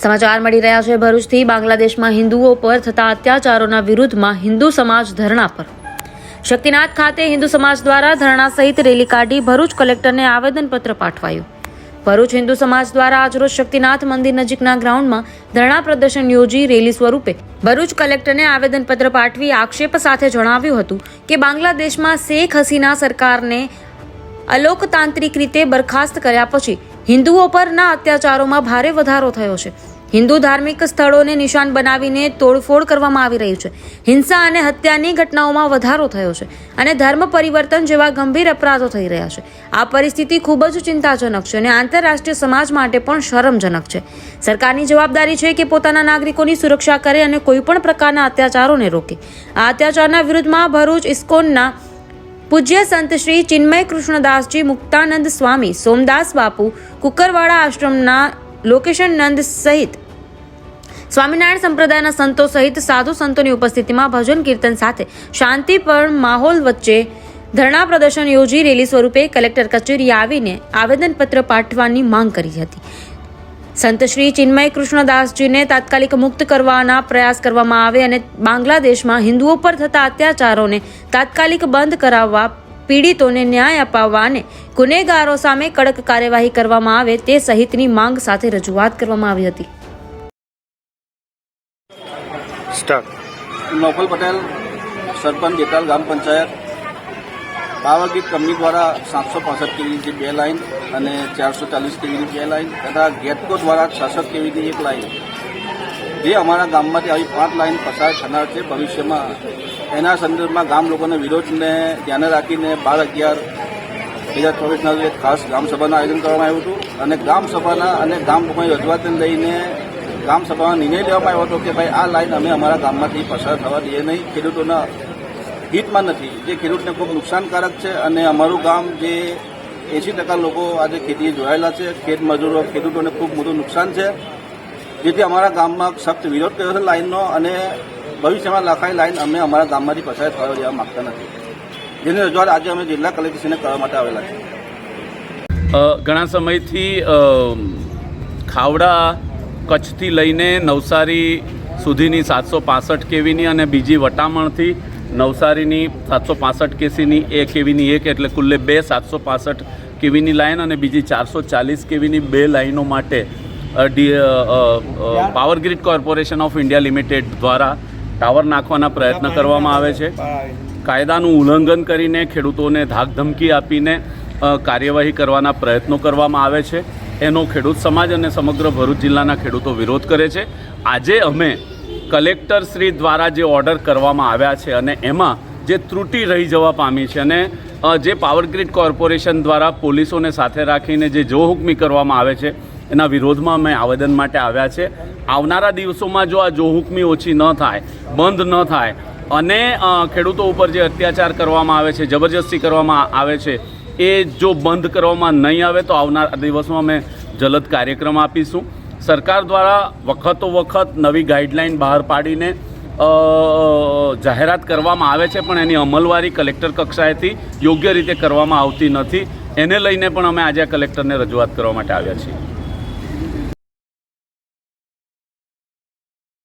સમાચાર મળી રહ્યા છે ભરૂચથી. બાંગ્લાદેશમાં હિન્દુઓ પર થતા અત્યાચારોના વિરુદ્ધમાં હિન્દુ સમાજ ધરણા પર. શક્તિનાથ ખાતે હિન્દુ સમાજ દ્વારા ધરણા સહિત રેલી કાઢી ભરૂચ કલેક્ટરને આવેદનપત્ર પાઠવાયું. ભરૂચ હિન્દુ સમાજ દ્વારા આજરોજ શક્તિનાથ મંદિર નજીકના ગ્રાઉન્ડમાં ધરણા પ્રદર્શન યોજી રેલી સ્વરૂપે ભરૂચ કલેક્ટરને આવેદનપત્ર પાઠવી આક્ષેપ સાથે જણાવ્યું હતું કે બાંગ્લાદેશમાં શેખ હસીના સરકારને અલોકતાંત્રિક રીતે બરખાસ્ત કર્યા પછી હિન્દુઓ પરના અત્યાચારોમાં ભારે વધારો થયો છે. હિન્દુ ધાર્મિક સ્થળોને નિશાન બનાવીને તોડફોડ કરવામાં આવી રહી છે. હિંસા અને હત્યાની ઘટનાઓમાં વધારો થયો છે અને ધર્મ પરિવર્તન જેવા ગંભીર અપરાધો થઈ રહ્યા છે. આ પરિસ્થિતિ ખૂબ જ ચિંતાજનક છે અને આંતરરાષ્ટ્રીય સમાજ માટે પણ શરમજનક છે. સરકારની જવાબદારી છે કે પોતાના નાગરિકોની સુરક્ષા કરે અને કોઈપણ પ્રકારના અત્યાચારોને રોકે. આ અત્યાચારના વિરુદ્ધમાં ભરૂચ, ઇસ્કોનના પૂજ્ય સંત શ્રી ચિન્મય કૃષ્ણદાસજી મુક્તાનંદ સ્વામી, સોમદાસ બાપુ, કુકરવાડા આશ્રમના લોકેશન નંદ સહિત સ્વામિનારાયણ સંપ્રદાયના સંતો સહિત સાધુ સંતોની ઉપસ્થિતિમાં ભજન કીર્તન સાથે શાંતિપૂર્ણ માહોલ વચ્ચે ધરણા પ્રદર્શન યોજી રેલી સ્વરૂપે કલેક્ટર કચેરી આવીને આવેદનપત્ર પાઠવાની માંગ કરી હતી. સંત શ્રી ચિન્મય કૃષ્ણદાસજીને તાત્કાલિક મુક્ત કરવાના પ્રયાસ કરવામાં આવે અને બાંગ્લાદેશમાં હિન્દુઓ પર થતા અત્યાચારોને તાત્કાલિક બંધ કરાવવા પીડિતોને ન્યાય અપાવવા અને ગુનેગારો સામે કડક કાર્યવાહી કરવામાં આવે તે સહિતની માંગ સાથે રજૂઆત કરવામાં આવી હતી. Naufal Patel sarpanch gram panchayat. Power grid company દ્વારા સાતસો પાસઠ કેવીની બે લાઇન અને ચારસો ચાલીસ કેવીની બે લાઇન તથા ગેટકો દ્વારા છસઠ કેવીની એક લાઇન જે અમારા ગામમાંથી આવી પાંચ લાઇન પસાર થનાર છે ભવિષ્યમાં. એના સંદર્ભમાં ગામ લોકોના વિરોધને ધ્યાને રાખીને બાર અગિયાર બે હજાર ચોવીસના એક ખાસ ગ્રામસભાનું આયોજન કરવામાં આવ્યું હતું અને ગ્રામસભાના અને ગામ લોકોની રજૂઆતને લઈને ગ્રામસભામાં નિર્ણય લેવામાં આવ્યો હતો કે ભાઈ આ લાઈન અમે અમારા ગામમાંથી પસાર થવા દઈએ નહીં, ખેડૂતોના હિતમાં નથી. જે ખેડૂતને ખૂબ નુકસાનકારક છે અને અમારું ગામ જે એંસી ટકા લોકો આજે ખેતીએ જોડાયેલા છે, ખેત મજૂરો, ખેડૂતોને ખૂબ મોટું નુકસાન છે. જેથી અમારા ગામમાં સખ્ત વિરોધ કર્યો છે લાઇનનો અને ભવિષ્યમાં લખાઈ લાઈન અમે અમારા ગામમાંથી પસાર થવા દેવા માંગતા નથી. જેની રજૂઆત આજે અમે જિલ્લા કલેક્ટરશ્રીને કરવા માટે આવેલા છે. ઘણા સમયથી ખાવડા કચ્છથી લઈને નવસારી સુધીની સાતસો પાસઠ કેવીની અને બીજી વટામણથી નવસારીની સાતસો પાસઠ કેસીની એક કેવીની એક એટલે કુલ્લે બે સાતસો પાસઠ કેવીની લાઇન અને બીજી ચારસો ચાલીસ કેવીની બે લાઈનો માટે power grid corporation of India limited દ્વારા ટાવર નાખવાના પ્રયત્ન કરવામાં આવે છે. કાયદાનું ઉલ્લંઘન કરીને ખેડૂતોને ધાકધમકી આપીને કાર્યવાહી કરવાના પ્રયત્નો કરવામાં આવે છે. એનો ખેડૂત સમાજ અને સમગ્ર ભરૂચ જિલ્લાના ખેડૂતો વિરોધ કરે છે. આજે અમે કલેક્ટર શ્રી દ્વારા જે ઓર્ડર કરવામાં આવ્યા છે અને એમાં જે ત્રુટિ રહી જવા પામી છે અને જે પાવર કોર્પોરેશન દ્વારા પોલીસોને સાથે રાખીને જે જોહુકમી કરવામાં આવે છે, એના વિરોધમાં અમે આવેદન માટે આવ્યા છે. આવનારા દિવસોમાં જો આ જોહુકમી ઓછી ન થાય, બંધ ન થાય, અને ખેડૂતો ઉપર જે અત્યાચાર કરવામાં આવે છે, જબરજસ્તી કરવામાં આવે છે, એ જો બંધ કરવામાં નહીં આવે તો આવનારા દિવસમાં અમે જલદ કાર્યક્રમ આપીશું. સરકાર દ્વારા વખતો વખત નવી ગાઈડલાઈન બહાર પાડીને જાહેરાત કરવામાં આવે છે, પણ એની અમલવારી કલેક્ટર કક્ષાએથી યોગ્ય રીતે કરવામાં આવતી નથી. એને લઈને પણ અમે આજે કલેક્ટરને રજૂઆત કરવા માટે આવ્યા છીએ.